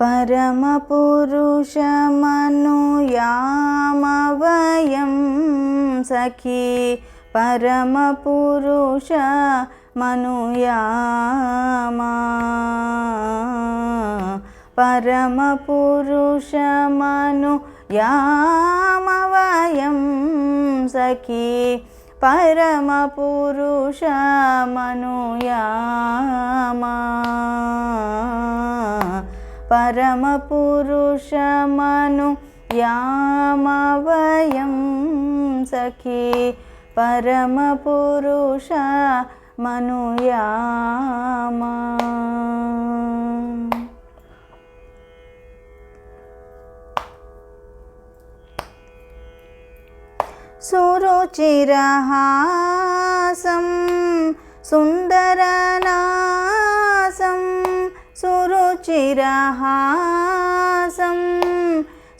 परमपुरुषमनुयामवयं सखी परमपुरुष मनुयामा परमपुरुषमनुयामवयं सखी परमपुरुषमनुयामा परमपुरुषमनु यामवयं सखी। परमपुरुष मनुयामा सुरुचिरहासं सुन्दरनासं സുരുചിരഹാസം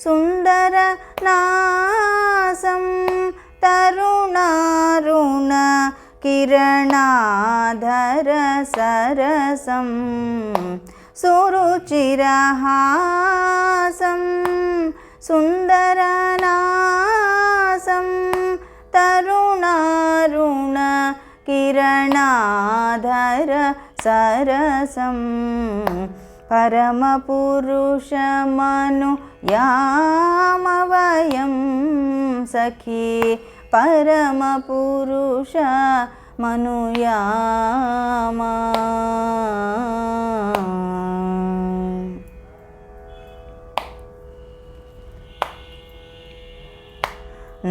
സുന്ദരനാസം തരുണാരുണ കിരണാധര സരസം സുരുചിരഹാസം സുന്ദരനാസം തരുണാരുണ കിരണാധര సరసం పరమపురుషమను యామవయం సఖీ పరమపురుష మనుయామా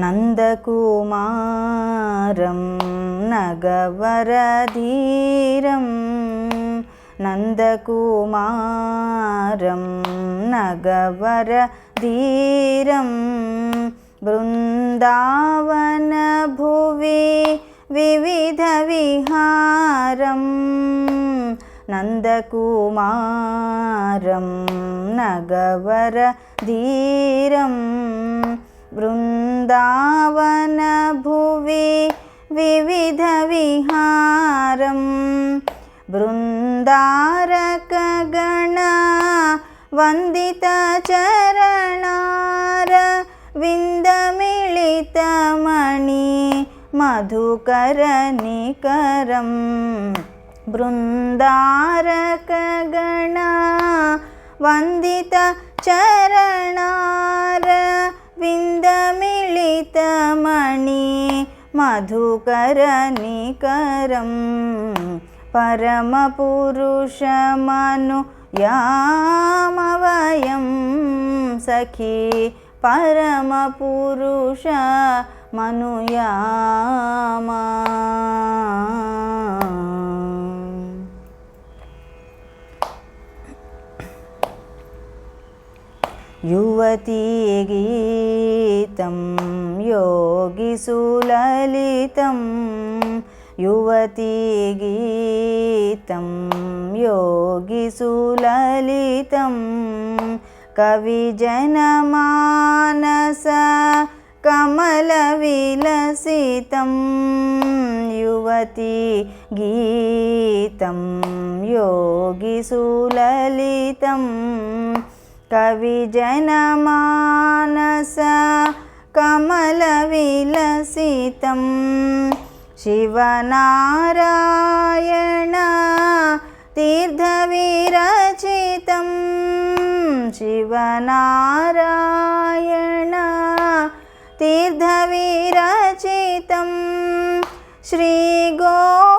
नन्दकुमारं नगवरधीरं नन्दकुमारं नगवरधीरं बृन्दावनभुवि विविधविहारं नन्दकुमारं नगवरधीरं बृन्दावनभुवि विविधविहारं बृन्दारकगण वन्दितचरणार विन्दमिलितमणि मधुकरनिकरं बृन्दारकगण वन्दितचरणार రమణి మధుకరనికరం పరమపురుషమను యామవయం సఖీ పరమపురుష మనుయామా युवतीगीतं योगिसुललितं युवतीगीतं योगिसुललितं कविजनमानस कमलविलसितं युवती गीतं योगिसुललितं कविजनमानस कमलविलसितं शिवनारायण तीर्थविरचितं शिवनारायण तीर्थविरचितं श्रीगोपाल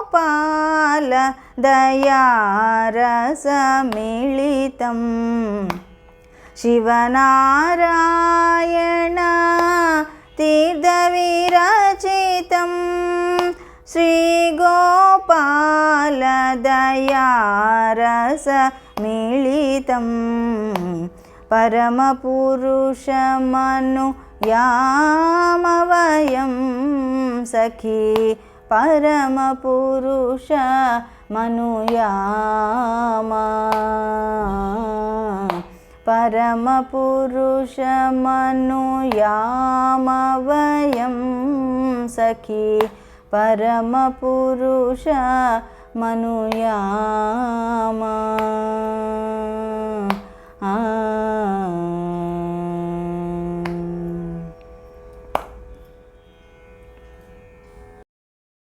శివనారాయణ తీర్థవిరచితం శ్రీగోపాలదయారస మిళితం పరమపురుషమను యామవయం సఖీ పరమపురుష మనుయామా परमपुरुषमनुयामवयं मनुयाम सखी परमपुरुष मनुयाम